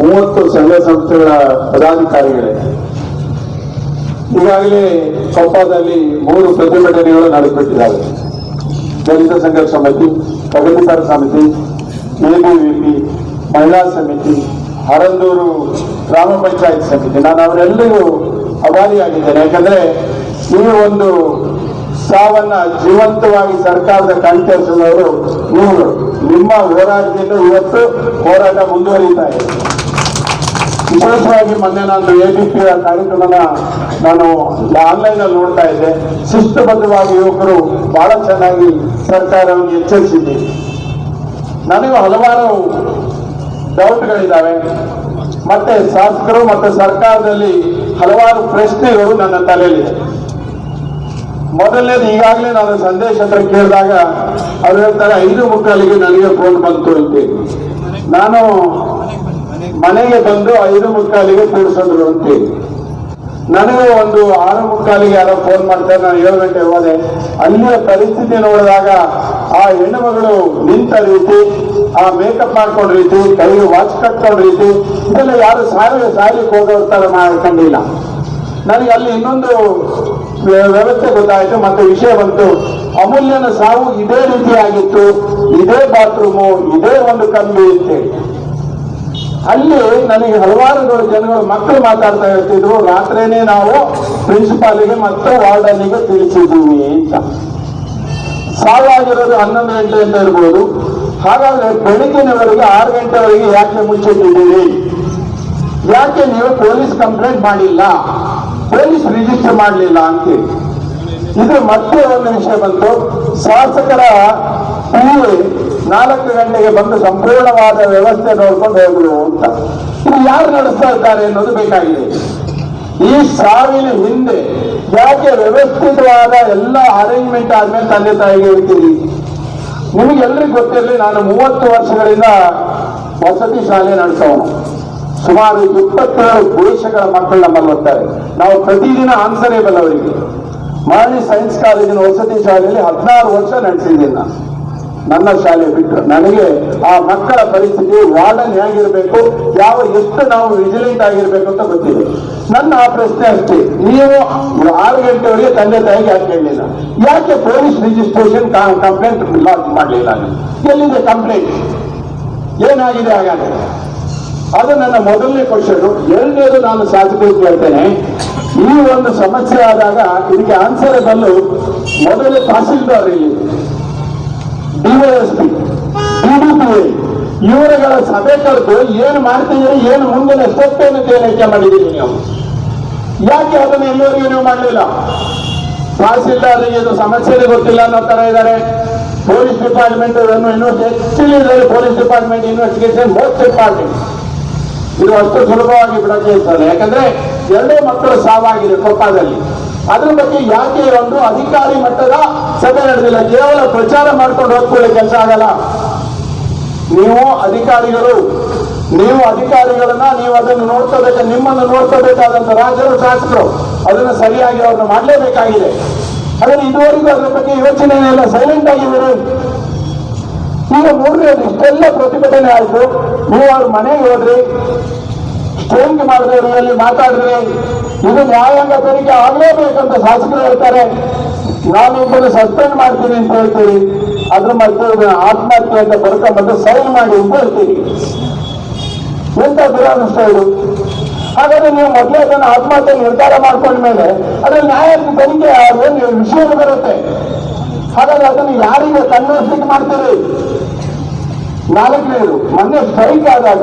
ಮೂವತ್ತು ಸಂಘ ಸಂಸ್ಥೆಗಳ ಪದಾಧಿಕಾರಿಗಳೇ. ಈಗಾಗಲೇ ಕೊಪ್ಪದಲ್ಲಿ ಮೂರು ಪ್ರತಿಭಟನೆಗಳು ನಡೆಸಿಬಿಟ್ಟಿದ್ದಾರೆ ದಲಿತ ಸಂಘ ಸಮಿತಿ ಪ್ರಗತಿಪರ ಸಮಿತಿ, ಎಬಿವಿಪಿ, ಮಹಿಳಾ ಸಮಿತಿ, ಹರಂದೂರು ಗ್ರಾಮ ಪಂಚಾಯತ್ ಸಮಿತಿ. ನಾನು ಅವರೆಲ್ಲರಿಗೂ ಅಭಾರಿಯಾಗಿದ್ದೇನೆ ಯಾಕಂದ್ರೆ ಈ ಒಂದು ಸಾವನ್ನ ಜೀವಂತವಾಗಿ ಸರ್ಕಾರದ ಕಣ್ತರಿಸಿದವರು ನೀವು ನಿಮ್ಮ ಹೋರಾಟದಿಂದ ಇವತ್ತು ಹೋರಾಟ ಮುಂದುವರಿತಾ ಇದೆ. ವಿಶೇಷವಾಗಿ ಮೊನ್ನೆ ನಾನು ಎಬಿಪಿ ಕಾರ್ಯಕ್ರಮನ ನಾನು ಆನ್ಲೈನ್ ಅಲ್ಲಿ ನೋಡ್ತಾ ಇದ್ದೆ. ಶಿಸ್ತುಬದ್ಧವಾಗಿ ಯುವಕರು ಬಹಳ ಚೆನ್ನಾಗಿ ಸರ್ಕಾರವನ್ನು ಎಚ್ಚರಿಸಿದ್ದೆ ನನಗೂ ಹಲವಾರು ಡೌಟ್ಗಳಿದ್ದಾವೆ. ಮತ್ತೆ ಶಾಸಕರು ಮತ್ತು ಸರ್ಕಾರದಲ್ಲಿ ಹಲವಾರು ಪ್ರಶ್ನೆಗಳು ನನ್ನ ತಲೆಯಲ್ಲಿದೆ. ಮೊದಲನೇದು ಈಗಾಗಲೇ ನಾನು ಸಂದೇಶ ಹತ್ರ ಕೇಳಿದಾಗ ಅವ್ರು ಹೇಳ್ತಾರೆ, ಐದು ಮುಕ್ಕಾಲಿಗೆ ನನಗೆ ಫೋನ್ ಬಂತು ಅಂತ. ನಾನು ಮನೆಗೆ ಬಂದು ಐದು ಮುಕ್ಕಾಲಿಗೆ ಕೂಡಿಸಿದ್ರು ಅಂತ. ನನಗೆ ಒಂದು ಆರು ಮುಕ್ಕಾಲಿಗೆ ಯಾರೋ ಫೋನ್ ಮಾಡ್ತಾರೆ, ನಾನು ಏಳು ಗಂಟೆ ಹೋದೆ. ಅಲ್ಲಿಯ ಪರಿಸ್ಥಿತಿ ನೋಡಿದಾಗ ಆ ಹೆಣ್ಣು ಮಗಳು ನಿಂತ ರೀತಿ, ಆ ಮೇಕಪ್ ಮಾಡ್ಕೊಂಡ ರೀತಿ, ಕೈಗೆ ವಾಚ್ ಕಟ್ಕೊಂಡ ರೀತಿ, ಇದೆಲ್ಲ ಯಾರು ಸಾರಿಗೆ ಹೋಗೋ ಥರ ಮಾಡ್ಕೊಂಡಿಲ್ಲ. ನನಗೆ ಅಲ್ಲಿ ಇನ್ನೊಂದು ವ್ಯವಸ್ಥೆ ಗೊತ್ತಾಯಿತು, ಮತ್ತೆ ವಿಷಯ ಬಂತು. ಅಮೂಲ್ಯನ ಸಾವು ಇದೇ ರೀತಿಯಾಗಿತ್ತು. ಇದೇ ಬಾತ್ರೂಮು ಇದೇ ಒಂದು ಕಂಬಿ ಇತ್ತು. ಅಲ್ಲಿ ನನಗೆ ಹಲವಾರು ಜನಗಳು, ಮಕ್ಕಳು ಮಾತಾಡ್ತಾ ಇರ್ತಿದ್ರು ರಾತ್ರಿನೇ ನಾವು ಪ್ರಿನ್ಸಿಪಾಲಿಗೆ ಮತ್ತು ವಾರ್ಡನಿಗೆ ತಿಳಿಸಿದ್ದೀವಿ ಅಂತ. ಸಾವಾಗಿರೋದು ಹನ್ನೊಂದು ಗಂಟೆ ಅಂತ ಇರ್ಬೋದು. ಹಾಗಾದ್ರೆ ಬೆಳಗಿನವರೆಗೆ ಆರು ಗಂಟೆವರೆಗೆ ಯಾಕೆ ಮುಚ್ಚಿಟ್ಟಿದ್ದೀರಿ ಯಾಕೆ ನೀವು ಪೊಲೀಸ್ ಕಂಪ್ಲೇಂಟ್ ಮಾಡಿಲ್ಲ? ಪೊಲೀಸ್ ರಿಜಿಸ್ಟರ್ ಮಾಡಲಿಲ್ಲ ಅಂತೇಳಿ ಇದು ಮತ್ತೆ ಒಂದು ವಿಷಯ ಬಂತು. ಶಾಸಕರ ಪೂರ್ವ ನಾಲ್ಕು ಗಂಟೆಗೆ ಬಂದು ಸಂಪೂರ್ಣವಾದ ವ್ಯವಸ್ಥೆ ನೋಡ್ಕೊಂಡು ಹೋದ್ರು ಅಂತ. ಇದು ಯಾರು ನಡೆಸ್ತಾ ಇದ್ದಾರೆ ಅನ್ನೋದು ಬೇಕಾಗಿದೆ. ಈ ಸಾವಿನ ಹಿಂದೆ ಯಾಕೆ ವ್ಯವಸ್ಥಿತವಾದ ಎಲ್ಲ ಅರೇಂಜ್ಮೆಂಟ್ ಆದ್ಮೇಲೆ ತಂದೆ ತಾಯಿಗೆ ಇರ್ತೀರಿ ನಿಮಗೆಲ್ಲರಿಗೂ ಗೊತ್ತಿರಲಿ, ನಾನು ಮೂವತ್ತು ವರ್ಷಗಳಿಂದ ವಸತಿ ಶಾಲೆ ನಡೆಸೋ ಸುಮಾರು ಇಪ್ಪತ್ತೇಳು ದೇಶಗಳ ಮಕ್ಕಳು ನಮ್ಮಲ್ಲಿ ಓದ್ತಾರೆ ನಾವು ಪ್ರತಿದಿನ ಆನ್ಸರೇಬಲ್ ಅವರಿಗೆ. ಮಾಳಿ ಸೈನ್ಸ್ ಕಾಲೇಜಿನ ವಸತಿ ಶಾಲೆಯಲ್ಲಿ ಹದಿನಾರು ವರ್ಷ ನಡೆಸಿದ್ದೀನಿ ನಾನು ನನ್ನ ಶಾಲೆ ಬಿಟ್ಟು ನನಗೆ ಆ ಮಕ್ಕಳ ಪರಿಸ್ಥಿತಿ ವಾರ್ಡನ್ ಹೇಗಿರಬೇಕು, ಯಾವ ಎಷ್ಟು ನಾವು ವಿಜಿಲೆಂಟ್ ಆಗಿರ್ಬೇಕು ಅಂತ ಗೊತ್ತಿದೆ. ನನ್ನ ಆ ಪ್ರಶ್ನೆ ಅಷ್ಟೇ. ನೀವು ಆರು ಗಂಟೆವರೆಗೆ ತಂದೆ ತಾಯಿಗೆ ಯಾಕೆ ಹೇಳಿಲ್ಲ? ಯಾಕೆ ಪೊಲೀಸ್ ರಿಜಿಸ್ಟ್ರೇಷನ್ ಕಂಪ್ಲೇಂಟ್ ಲಾಂಚ್ ಮಾಡಲಿಲ್ಲ? ಎಲ್ಲಿದೆ ಕಂಪ್ಲೇಂಟ್ ಏನಾಗಿದೆ ಹಾಗಾದ್ರೆ? ಅದು ನನ್ನ ಮೊದಲನೇ ಕ್ವಶನ್ ಎರಡನೇದು ನಾನು ಸಾಧಿಸಬೇಕು ಕೇಳ್ತೇನೆ ಈ ಒಂದು ಸಮಸ್ಯೆ ಆದಾಗ ಇದಕ್ಕೆ ಆನ್ಸರಬಲ್ಲು ಮೊದಲೇ ತಹಸೀಲ್ದಾರ್ ಇಲ್ಲಿ. ಡಿವೈಎಸ್ಪಿ ಡಿಡಿಪಿಐ ಇವರುಗಳ ಸಭೆ ಕರೆದು ಏನು ಮಾಡ್ತಿದ್ದೀರಿ, ಏನು ಮುಂದಿನ ಸ್ಟೆಪ್ ಏನು ಕೇಳಿಕೆ ಮಾಡಿದ್ದೀರಿ ನೀವು? ಯಾಕೆ ಅದನ್ನು ಇಲ್ಲಿವರೆಗೂ ನೀವು ಮಾಡಲಿಲ್ಲ? ತಹಸೀಲ್ದಾರ್ಗೆ ಇದು ಸಮಸ್ಯೆ ಗೊತ್ತಿಲ್ಲ ಅನ್ನೋ ತರ ಇದ್ದಾರೆ. Police department actually police department investigation most important ಇದು ಅಷ್ಟು ಸುಲಭವಾಗಿ ಬಿಡಕ್ಕೆ ಇರ್ತದೆ. ಯಾಕಂದ್ರೆ ಎರಡೇ ಮಕ್ಕಳು ಸಾವಾಗಿದೆ ಕೊಪ್ಪದಲ್ಲಿ. ಅದ್ರ ಬಗ್ಗೆ ಯಾಕೆ ಒಂದು ಅಧಿಕಾರಿ ಮಟ್ಟದ ಸಭೆ ನಡೆದಿಲ್ಲ? ಕೇವಲ ಪ್ರಚಾರ ಮಾಡ್ಕೊಂಡು ಹೋಗ್ಕೊಳ್ಳಿ ಕೆಲಸ ಆಗಲ್ಲ. ನೀವು ಅಧಿಕಾರಿಗಳು, ನೀವು ಅಧಿಕಾರಿಗಳನ್ನ ನೀವು ಅದನ್ನು ನೋಡ್ಕೋಬೇಕು, ನಿಮ್ಮನ್ನು ನೋಡ್ಕೋಬೇಕಾದಂತ ರಾಜರು, ಶಾಸಕರು ಅದನ್ನು ಸರಿಯಾಗಿ ಅವ್ರನ್ನ ಮಾಡಲೇಬೇಕಾಗಿದೆ. ಅದನ್ನು ಇದುವರೆಗೂ ಅದ್ರ ಬಗ್ಗೆ ಯೋಚನೆ ಇಲ್ಲ. ಸೈಲೆಂಟ್ ಆಗಿದ್ದೀರಿ ಈಗ ಮೂರನೇದು ಇಷ್ಟೆಲ್ಲ ಪ್ರತಿಭಟನೆ ಆಯ್ತು. ನೀವು ಅವ್ರ ಮನೆಗೆ ಹೋದ್ರಿ. ಸ್ಟ್ರೈಕ್ ಮಾಡಿದ್ರಿ ಅಲ್ಲಿ ಮಾತಾಡಿದ್ರಿ ಇದು ನ್ಯಾಯಾಂಗ ತನಿಖೆ ಆಗ್ಲೇಬೇಕಂತ ಶಾಸಕರು ಹೇಳ್ತಾರೆ. ನಾನು ಇಬ್ಬರು ಸಸ್ಪೆಂಡ್ ಮಾಡ್ತೀನಿ ಅಂತ ಹೇಳ್ತೀರಿ. ಅದ್ರ ಮತ್ತೆ ಆತ್ಮಹತ್ಯೆ ಅಂತ ಬರ್ಕೊಂಡ್ಬಂದು ಸೈನ್ ಮಾಡಿ ಅಂತ ಹೇಳ್ತೀರಿ. ಎಂತ ದುರಾದೃಷ್ಟ ಇದು? ಹಾಗಾದ್ರೆ ನೀವು ಮೊದಲೇ ಅದನ್ನು ಆತ್ಮಹತ್ಯೆ ನಿರ್ಧಾರ ಮಾಡ್ಕೊಂಡ್ಮೇಲೆ ಅದ್ರಲ್ಲಿ ನ್ಯಾಯಾಂಗ ತನಿಖೆ ವಿಷಯ ಬರುತ್ತೆ. ಹಾಗಾದ್ರೆ ಅದನ್ನು ಯಾರಿಗೆ ಕನ್ವರ್ಸಿಂಗ್ ಮಾಡ್ತೀರಿ? ನಾಲ್ಕನೇದು, ಮೊನ್ನೆ ಸ್ಟ್ರೈಕ್ ಆದಾಗ,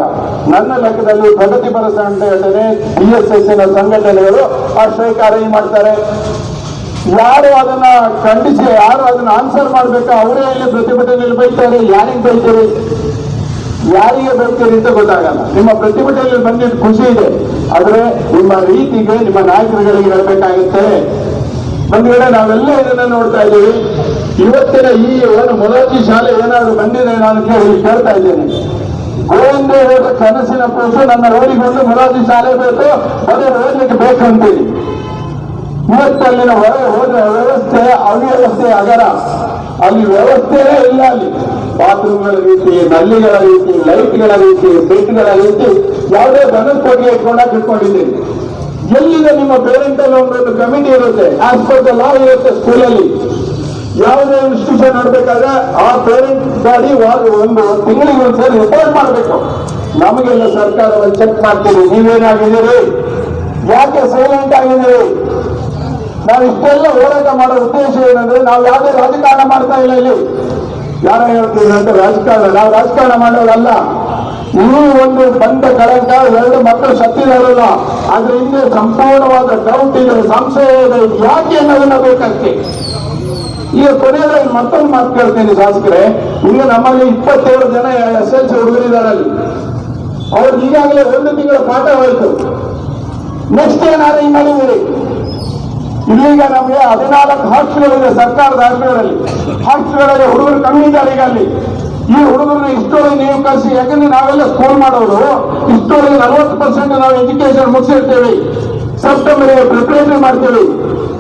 ನನ್ನ ಲೆಕ್ಕದಲ್ಲಿ ಪ್ರಗತಿಪರ ಸಂಘಟನೆ ಬಿ ಎಸ್ ಎಸ್ ಸಂಘಟನೆಗಳು ಆ ಸ್ಟ್ರೈಕ್ ಅರೇಂಜ್ ಮಾಡ್ತಾರೆ. ಯಾರು ಅದನ್ನ ಖಂಡಿಸಿ, ಯಾರು ಅದನ್ನ ಆನ್ಸರ್ ಮಾಡ್ಬೇಕು, ಅವರೇ ಇಲ್ಲಿ ಪ್ರತಿಭಟನೆಯಲ್ಲಿ ಬೈತಾರೆ ಯಾರಿಗೆ ಬೈತೀರಿ? ಯಾರಿಗೆ ಬರ್ತೀರಿ ಅಂತ ಗೊತ್ತಾಗಲ್ಲ. ನಿಮ್ಮ ಪ್ರತಿಭಟನೆಯಲ್ಲಿ ಬಂದಿದ್ದು ಖುಷಿ ಇದೆ. ಆದ್ರೆ ನಿಮ್ಮ ರೀತಿಗೆ ನಿಮ್ಮ ನಾಯಕರುಗಳಿಗೆ ಹೇಳಬೇಕಾಗುತ್ತೆ. ವೇಳೆ ನಾವೆಲ್ಲ ಇದನ್ನ ನೋಡ್ತಾ ಇದ್ದೀವಿ. ಇವತ್ತಿನ ಈ ಒಂದು ಮೊಲಾಜಿ ಶಾಲೆ ಏನಾದ್ರು ಬಂದಿದೆ ನಾನು ಕೇಳಿ ಕೇಳ್ತಾ ಇದ್ದೇನೆ. ಗೋವಿಂದೇಗೌಡರ ಕನಸಿನ ಕೂಸು ನನ್ನ ಊರಿಗೊಂದು ಮೊಲಾಜಿ ಶಾಲೆ ಬೇಕು, ಅದೇ ಓದಲಿಕ್ಕೆ ಬೇಕು ಅಂತೀರಿ ಇವತ್ತಲ್ಲಿನ ಹೊರ ಹೋದ ವ್ಯವಸ್ಥೆ ಅವ್ಯವಸ್ಥೆ ಅಗರ ಅಲ್ಲಿ ವ್ಯವಸ್ಥೆನೇ ಇಲ್ಲ ಅಲ್ಲಿ. ಬಾತ್ರೂಮ್ಗಳ ರೀತಿ, ನಲ್ಲಿಗಳ ರೀತಿ, ಲೈಟ್ಗಳ ರೀತಿ, ಬೆಡ್ಗಳ ರೀತಿ ಯಾವುದೇ ಬನಸ್ ಬಗ್ಗೆ ಇಟ್ಕೊಂಡಾಗ ಇಟ್ಕೊಂಡಿದ್ದೀನಿ ಎಲ್ಲಿದೆ ನಿಮ್ಮ ಪೇರೆಂಟಲ್ ಒಂದೊಂದು ಕಮಿಟಿ ಇರುತ್ತೆ? ಆಸ್ ಪರ್ ದ ಲಾ ಇರುತ್ತೆ ಸ್ಕೂಲಲ್ಲಿ ಯಾವುದೇ ಇನ್ಸ್ಟಿಟ್ಯೂಷನ್ ನಡಬೇಕಾದ್ರೆ ಆ ಪೇರೆಂಟ್ ಬಾಡಿ ಒಂದು ತಿಂಗಳಿಗೆ ಒಂದ್ಸರಿ ರಿಪೋರ್ಟ್ ಮಾಡಬೇಕು. ನಮಗೆಲ್ಲ ಸರ್ಕಾರವನ್ನು ಚೆಕ್ ಮಾಡ್ತೀವಿ. ನೀವೇನಾಗಿದ್ದೀರಿ ಯಾಕೆ ಸೈಲೆಂಟ್ ಆಗಿದ್ದೀರಿ? ನಾವು ಇಷ್ಟೆಲ್ಲ ಹೋರಾಟ ಮಾಡೋ ಉದ್ದೇಶ ಏನಂದ್ರೆ ನಾವು ಯಾವುದೇ ರಾಜಕಾರಣ ಮಾಡ್ತಾ ಇಲ್ಲ ಇಲ್ಲಿ. ಯಾರ ಹೇಳ್ತೀವಿ ಅಂತ ರಾಜಕಾರಣ ನಾವು ರಾಜಕಾರಣ ಮಾಡೋದಲ್ಲ ನೀವು ಒಂದು ಬಂದ ಕಳಂಕ ಎರಡು ಮಕ್ಕಳು ಸತ್ತಿದಾರಲ್ಲ. ಅದ್ರ ಹಿಂದೆ ಸಂಪೂರ್ಣವಾದ ಡೌಟ್ ಇದೆ ಸಂಶಯ ಇದೆ. ಯಾಕೆ ಅನ್ನೋದನ್ನ ಬೇಕಷ್ಟೇ ಈಗ ಕೊನೆಯದಾಗಿ ಮತ್ತೊಂದು ಮಾತು ಕೇಳ್ತೀನಿ ಶಾಸಕರೇ. ಈಗ ನಮ್ಮಲ್ಲಿ ಇಪ್ಪತ್ತೇಳು ಜನ ಎಸ್ ಎಲ್ ಸಿ ಹುಡುಗರಿದ್ದಾರೆ ಅಲ್ಲಿ. ಅವ್ರಿಗೆ ಈಗಾಗಲೇ ಒಂದು ತಿಂಗಳ ಪಾಠ ಹೋಯ್ತು. ನೆಕ್ಸ್ಟ್ ಏನಾದ್ರು ಹಿಂಗ್ ಮಾಡಿದ್ದೀರಿ ಇಲ್ಲೀಗ ನಮಗೆ ಹದಿನಾಲ್ಕು ಹಾಸ್ಟೆಲ್ಗಳಿದೆ ಸರ್ಕಾರದ ಹಾಸ್ಟೆಲ್ಗಳಲ್ಲಿ. ಹಾಸ್ಟೆಲ್ಗಳಲ್ಲಿ ಹುಡುಗರು ಕಮ್ಮಿ ಇದ್ದಾರೆ ಈಗ ಅಲ್ಲಿ. ಈ ಹುಡುಗರನ್ನ ಇಷ್ಟೊಳಗೆ ನೀವು ಕಳಿಸಿ, ಯಾಕಂದ್ರೆ ನಾವೆಲ್ಲ ಸ್ಕೂಲ್ ಮಾಡೋರು, ಇಷ್ಟೊಳಗೆ ನಲವತ್ತು ಪರ್ಸೆಂಟ್ ನಾವು ಎಜುಕೇಶನ್ ಮುಗಿಸಿರ್ತೇವೆ. ಸೆಪ್ಟೆಂಬರ್ಗೆ ಪ್ರಿಪರೇಷನ್ ಮಾಡ್ತೀವಿ.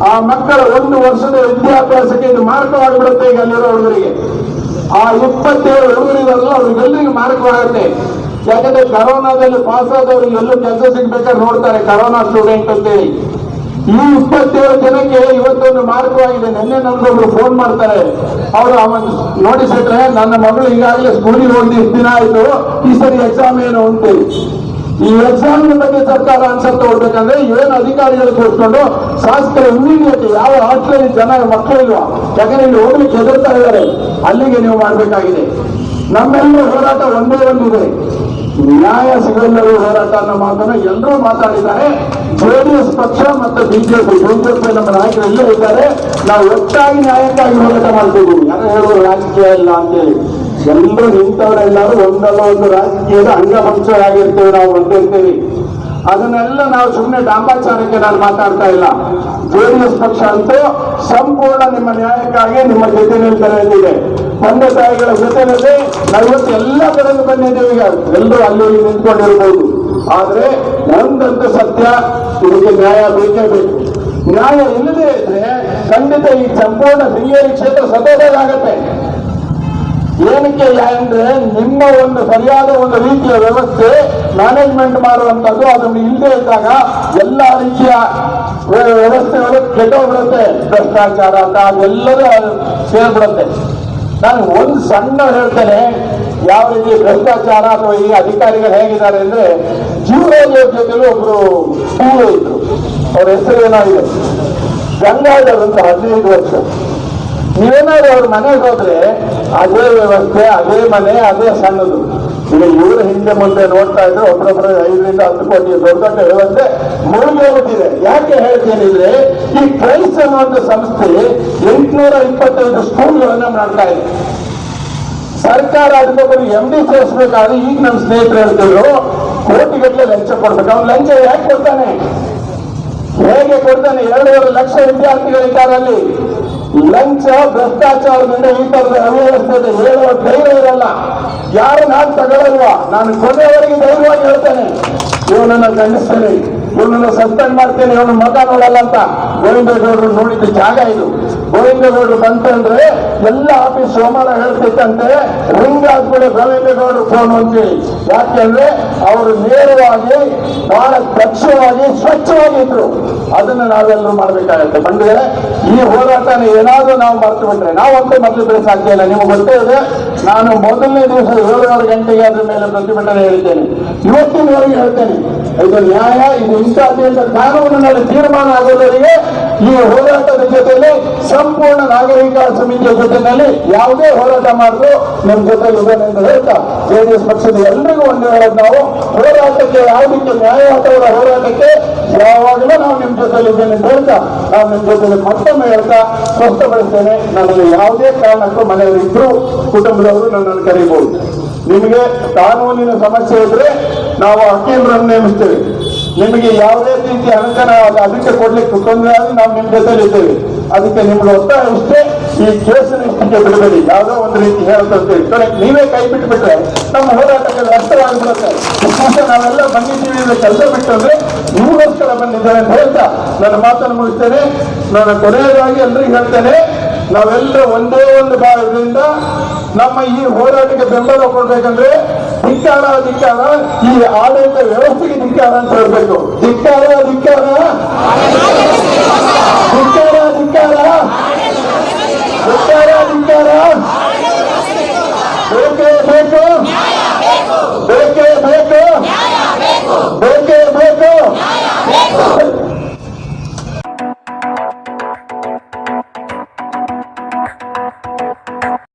ಆ ಮಕ್ಕಳ ಒಂದು ವರ್ಷದ ವಿದ್ಯಾಭ್ಯಾಸಕ್ಕೆ ಇದು ಮಾರಕವಾಗಿಬಿಡುತ್ತೆ ಈಗ ಅಲ್ಲಿರೋ ಹುಡುಗರಿಗೆ. ಆ ಇಪ್ಪತ್ತೇಳು ಹುಡುಗರಿದಾರಲ್ಲ ಅವ್ರಿಗೆಲ್ಲರಿಗೂ ಮಾರಕವಾಗುತ್ತೆ. ಯಾಕಂದ್ರೆ ಕರೋನಾದಲ್ಲಿ ಪಾಸ್ ಆದವ್ರಿಗೆ ಎಲ್ಲೂ ಕೆಲಸ ಸಿಗ್ಬೇಕಾದ್ರೆ ನೋಡ್ತಾರೆ ಕರೋನಾ ಸ್ಟೂಡೆಂಟ್ ಅಂತೇಳಿ. ಈ ಇಪ್ಪತ್ತೇಳು ಜನಕ್ಕೆ ಇವತ್ತೊಂದು ಮಾರ್ಗವಾಗಿದೆ ನಿನ್ನೆ ನನ್ಗೊಬ್ರು ಫೋನ್ ಮಾಡ್ತಾರೆ. ಅವರು ಅವನ್ ನೋಟಿಸ್ ಇಟ್ರೆ, ನನ್ನ ಮಗಳು ಈಗಾಗಲೇ ಸ್ಕೂಲಿಗೆ ಹೋಗಿ ದಿನ ಆಯ್ತು. ಈ ಸರಿ ಎಕ್ಸಾಮ್ ಏನು? ಅಂತೇಳಿ. ಈ ಎಕ್ಸಾಮ್ ಬಗ್ಗೆ ಸರ್ಕಾರ ಆನ್ಸರ್ ತಗೊಳ್ಬೇಕಂದ್ರೆ ಏನ್ ಅಧಿಕಾರಿಗಳು ಕೂತ್ಕೊಂಡು ಶಾಸಕರು ಇಮಿಡಿಯೇಟ್ ಯಾವ ಹಾಸ್ಟೆಲ್ ಜನ, ಮಕ್ಕಳು ಇಲ್ವಾ? ಯಾಕಂದ್ರೆ ಇಲ್ಲಿ ಹೋಗ್ಲಿಕ್ಕೆ ಹೆದರ್ತಾ ಇದ್ದಾರೆ. ಅಲ್ಲಿಗೆ ನೀವು ಮಾಡಬೇಕಾಗಿದೆ. ನಮ್ಮೆಲ್ಲರ ಹೋರಾಟ ಒಂದೇ ಒಂದಿದೆ. ನ್ಯಾಯ ಸಿಗಲ್ಲರೂ ಹೋರಾಟ ಅನ್ನೋ ಮಾತನ್ನ ಎಲ್ಲರೂ ಮಾತಾಡಿದ್ದಾರೆ. ಜೆಡಿಎಸ್ ಪಕ್ಷ ಮತ್ತು ಬಿಜೆಪಿ ಬಿಜೆಪಿ ನಮ್ಮ ನಾಯಕರು ಎಲ್ಲರೂ ಇದ್ದಾರೆ. ನಾವು ಒಟ್ಟಾಗಿ ನ್ಯಾಯಕ್ಕಾಗಿ ಹೋರಾಟ ಮಾಡ್ತಿದ್ದೀವಿ. ಯಾರು ಹೇಳೋ ರಾಜಕೀಯ ಇಲ್ಲ ಅಂತೇಳಿ. ಎಲ್ಲರೂ ನಿಂತವರೆಲ್ಲರೂ ಒಂದಲ್ಲ ಒಂದು ರಾಜಕೀಯದ ಅಂಗವಂಶರಾಗಿರ್ತೇವೆ ನಾವು ಬಂದಿರ್ತೀವಿ ಅದನ್ನೆಲ್ಲ ನಾವು ಸುಮ್ಮನೆ ಡಾಂಬಾಚಾರಕ್ಕೆ ನಾನು ಮಾತಾಡ್ತಾ ಇಲ್ಲ. ಜೆಡಿಎಸ್ ಪಕ್ಷ ಅಂತೂ ಸಂಪೂರ್ಣ ನಿಮ್ಮ ನ್ಯಾಯಕ್ಕಾಗಿ ನಿಮ್ಮ ಜೊತೆ ನಿಲ್ತಾರೆ ತಂದೆ ತಾಯಿಗಳ ಜೊತೆಯಲ್ಲಿ ನಾವು ಇವತ್ತು ಎಲ್ಲ ಕಡೆಗೂ ಬಂದಿದ್ದೇವೆ ಈಗ. ಎಲ್ಲರೂ ಅಲ್ಲಿ ನಿಂತ್ಕೊಂಡಿರ್ಬೋದು. ಆದ್ರೆ ಒಂದಂತೂ ಸತ್ಯ, ಇದಕ್ಕೆ ನ್ಯಾಯ ಬೇಕೇ ಬೇಕು. ನ್ಯಾಯ ಇಲ್ಲದೆ ಇದ್ರೆ ಖಂಡಿತ ಈ ಸಂಪೂರ್ಣ ಶೃಂಗೇರಿ ಕ್ಷೇತ್ರ ಸತೋದಾಗತ್ತೆ ಏನಕ್ಕೆ ಅಂದ್ರೆ ನಿಮ್ಮ ಒಂದು ಸರಿಯಾದ ಒಂದು ರೀತಿಯ ವ್ಯವಸ್ಥೆ ಮ್ಯಾನೇಜ್ಮೆಂಟ್ ಮಾಡುವಂಥದ್ದು ಅದನ್ನು ಇಲ್ಲದೆ ಇದ್ದಾಗ ಎಲ್ಲ ರೀತಿಯ ವ್ಯ- ವ್ಯವಸ್ಥೆಗಳು ಕೆಟ್ಟೋಗ್ಬಿಡುತ್ತೆ. ಭ್ರಷ್ಟಾಚಾರ ಅಂತ ಅದೆಲ್ಲದೂ ಸೇರ್ಬಿಡುತ್ತೆ. ನಾನು ಒಂದು ಸಣ್ಣ ಹೇಳ್ತೇನೆ, ಯಾವ ರೀತಿ ಭ್ರಷ್ಟಾಚಾರ ಅಥವಾ ಈ ಅಧಿಕಾರಿಗಳು ಹೇಗಿದ್ದಾರೆ ಅಂದ್ರೆ ಜೀವನೋದ್ಯೋಗ ಜೊತೆಲೂ ಒಬ್ರು ಇದ್ರು. ಅವ್ರ ಹೆಸರು ಏನಾಗಿದೆ? ಗಂಗಾಧರ್ ಅಂತ ಹದಿನೈದು ವರ್ಷ. ನೀವೇನಾದ್ರು ಅವ್ರ ಮನೆಗೆ ಹೋದ್ರೆ ಅದೇ ವ್ಯವಸ್ಥೆ, ಅದೇ ಮನೆ, ಅದೇ ಸಣ್ಣದು. ಈಗ ಇವರು ಹಿಂದೆ ಮುಂದೆ ನೋಡ್ತಾ ಇದ್ರೆ ಒಬ್ಬರೊಬ್ಬರ ಐದರಿಂದ ಹತ್ತು ಕೋಟಿ ದೊಡ್ಡ ದೊಡ್ಡ ವ್ಯವಸ್ಥೆ ಮುಳುಗೋಗುತ್ತಿದೆ ಯಾಕೆ ಹೇಳ್ತೇನಿದ್ರೆ, ಈ ಕ್ರೈಸ್ ಅನ್ನುವಂಥ ಸಂಸ್ಥೆ ಎಂಟುನೂರ ಇಪ್ಪತ್ತೈದು ಸ್ಕೂಲ್ಗಳನ್ನ ಮಾಡ್ತಾ ಇದೆ. ಸರ್ಕಾರ ಅದಕ್ಕೊಬ್ಬರು ಎಂ ಡಿ ಸೇರಿಸ್ಬೇಕಾದ್ರೆ ಈಗ ನಮ್ಮ ಸ್ನೇಹಿತರು ಹೇಳ್ತಿದ್ರು ಕೋಟಿಗಟ್ಟಲೆ ಲಂಚ ಕೊಡ್ಬೇಕು. ಅವ್ನು ಲಂಚ ಯಾಕೆ ಕೊಡ್ತಾನೆ? ಹೇಗೆ ಕೊಡ್ತಾನೆ? ಎರಡೂವರೆ ಲಕ್ಷ ವಿದ್ಯಾರ್ಥಿಗಳಿದ್ದಾರೆ ಅಲ್ಲಿ ಲಂಚ ಭ್ರಷ್ಟಾಚಾರದಿಂದ ಈ ತರದ ಇದೆ ಹೇಳುವ ಧೈರ್ಯ ಇರಲ್ಲ ಯಾರು ನಾನು ತಗೊಳ್ಳಲ್ವಾ ನಾನು ಕೊನೆಯವರೆಗೆ ಧೈರ್ಯವಾಗಿ ಹೇಳ್ತೇನೆ. ಇವನನ್ನ ಖಂಡಿಸ್ತೇನೆ ಇವನನ್ನು ಸಸ್ಪೆಂಡ್ ಮಾಡ್ತೇನೆ, ಇವನು ಮತ ನೋಡಲ್ಲ ಅಂತ. ಗೋವಿಂದೇಗೌಡರು ನೋಡಿದ ಜಾಗ ಇದು. ಗೋವಿಂದೇಗೌಡರು ಬಂತಂದ್ರೆ ಎಲ್ಲ ಆಫೀಸ್ ಸೋಮವಾರ ಹೇಳ್ತಿತ್ತಂತೆ ರಿಂಗ್ ಆದ್ಮೇಲೆ ಗೋವಿಂದೇಗೌಡರು ಫೋನ್ ಅಂತೇಳಿ ಯಾಕೆಂದ್ರೆ ಅವರು ನೇರವಾಗಿ ಬಹಳ ದಕ್ಷವಾಗಿ, ಸ್ವಚ್ಛವಾಗಿದ್ರು. ಅದನ್ನ ನಾವೆಲ್ಲರೂ ಮಾಡ್ಬೇಕಾಗತ್ತೆ. ಬಂದ್ರೆ ಈ ಹೋರಾಟ ಏನಾದ್ರೂ ನಾವು ಮರ್ತು ಬಿಟ್ರೆ. ನಾವಂತೂ ಮೊದಲು ಸಾಧ್ಯ ಇಲ್ಲ. ನೀವು ಗೊತ್ತೇ ಇದೆ, ನಾನು ಮೊದಲನೇ ದಿವಸ ಏಳುವರೆ ಗಂಟೆಗೆ ಅದ್ರ ಮೇಲೆ ಪ್ರತಿಭಟನೆ ಹೇಳಿದ್ದೇನೆ ಇವತ್ತಿನವರೆಗೆ ಹೇಳ್ತೇನೆ. ಇದು ನ್ಯಾಯ, ಇದು ಇಂಥ ಕಾನೂನಿನಲ್ಲಿ ತೀರ್ಮಾನ ಆಗೋದರಿಗೆ ಈ ಹೋರಾಟದ ಸಂಪೂರ್ಣ ನಾಗರಿಕ ಸಮಿತಿಯ ಜೊತೆನಲ್ಲಿ ಯಾವುದೇ ಹೋರಾಟ ಮಾಡಿದ್ರು ನಮ್ಮ ಜೊತೆ ಇದ್ದೇನೆ ಎಂದು ಹೇಳ್ತಾ ಜೆಡಿಎಸ್ ಪಕ್ಷದ ಎಲ್ರಿಗೂ ಒಂದು ಹೇಳೋದು ನಾವು, ಹೋರಾಟಕ್ಕೆ ಯಾವುದಕ್ಕೆ ನ್ಯಾಯವಾದವರ ಹೋರಾಟಕ್ಕೆ ಯಾವಾಗಲೂ ನಾವು ನಿಮ್ಮ ಜೊತೆಲಿ ಇದ್ದೇನೆ ಅಂತ ಹೇಳ್ತಾ, ನಾವು ನಿಮ್ಮ ಜೊತೆಲಿ ಮತ್ತೊಮ್ಮೆ ಹೇಳ್ತಾ ಸ್ವಸ್ಥಪಡಿಸ್ತೇನೆ ನನಗೆ ಯಾವುದೇ ಕಾರಣಕ್ಕೂ ಮನೆಯಲ್ಲಿ ಇಬ್ರು ಕುಟುಂಬದವರು ನನ್ನನ್ನು ಕರೀಬಹುದು ನಿಮಗೆ ಕಾನೂನಿನ ಸಮಸ್ಯೆ ಇದ್ರೆ ನಾವು ವಕೀಲರನ್ನು ನೇಮಿಸ್ತೇವೆ. ನಿಮಗೆ ಯಾವುದೇ ರೀತಿ ಅನುದಾನ ಅದಕ್ಕೆ ಕೊಡ್ಲಿಕ್ಕೆ ತೊಂದರೆ ಆಗಿ ನಾವು ನಿಮ್ಮ ಜೊತೆಲಿ ಇದ್ದೇವೆ. ಅದಕ್ಕೆ ನಿಮ್ಗೆ ಒತ್ತಾಯ ಅಷ್ಟೇ ಈ ಕೇಸಿನ ಇಷ್ಟಕ್ಕೆ ಬಿಡಬೇಡಿ. ಯಾವುದೋ ಒಂದು ರೀತಿ ಹೇಳ್ತಂತೆ ಕರೆಕ್ಟ್ ನೀವೇ ಕೈ ಬಿಟ್ಟು ಬಿಟ್ರೆ ನಮ್ಮ ಹೋರಾಟಕ್ಕೆ ವ್ಯರ್ಥವಾಗಿಬಿಡುತ್ತೆ ಇಷ್ಟೊಂದು ನಾವೆಲ್ಲ ಬಂದಿದ್ದೀವಿ ಅಂದ್ರೆ ಕೆಲಸ ಬಿಟ್ಟು ಅಂದ್ರೆ ನಿಮಗೋಸ್ಕರ ಬಂದಿದ್ದಾರೆ ಅಂತ ಹೇಳ್ತಾ ನನ್ನ ಮಾತನ್ನು ಮುಗಿಸ್ತೇನೆ. ನಾನು ಕೊನೆಯದಾಗಿ ಎಲ್ರಿಗೂ ಹೇಳ್ತೇನೆ ನಾವೆಲ್ಲ ಒಂದೇ ಒಂದು ಭಾಗದಿಂದ ನಮ್ಮ ಈ ಹೋರಾಟಕ್ಕೆ ಬೆಂಬಲ ಕೊಡ್ಬೇಕಂದ್ರೆ ಧಿಕ್ಕಾರ ಧಿಕ್ಕಾರ, ಈ ಆಡಳಿತ ವ್ಯವಸ್ಥೆಗೆ ಧಿಕ್ಕಾರ ಅಂತ ಹೇಳ್ಬೇಕು. ಧಿಕ್ಕಾರ ಧಿಕ್ಕಾರ. ಧಿಕ್ಕಾರ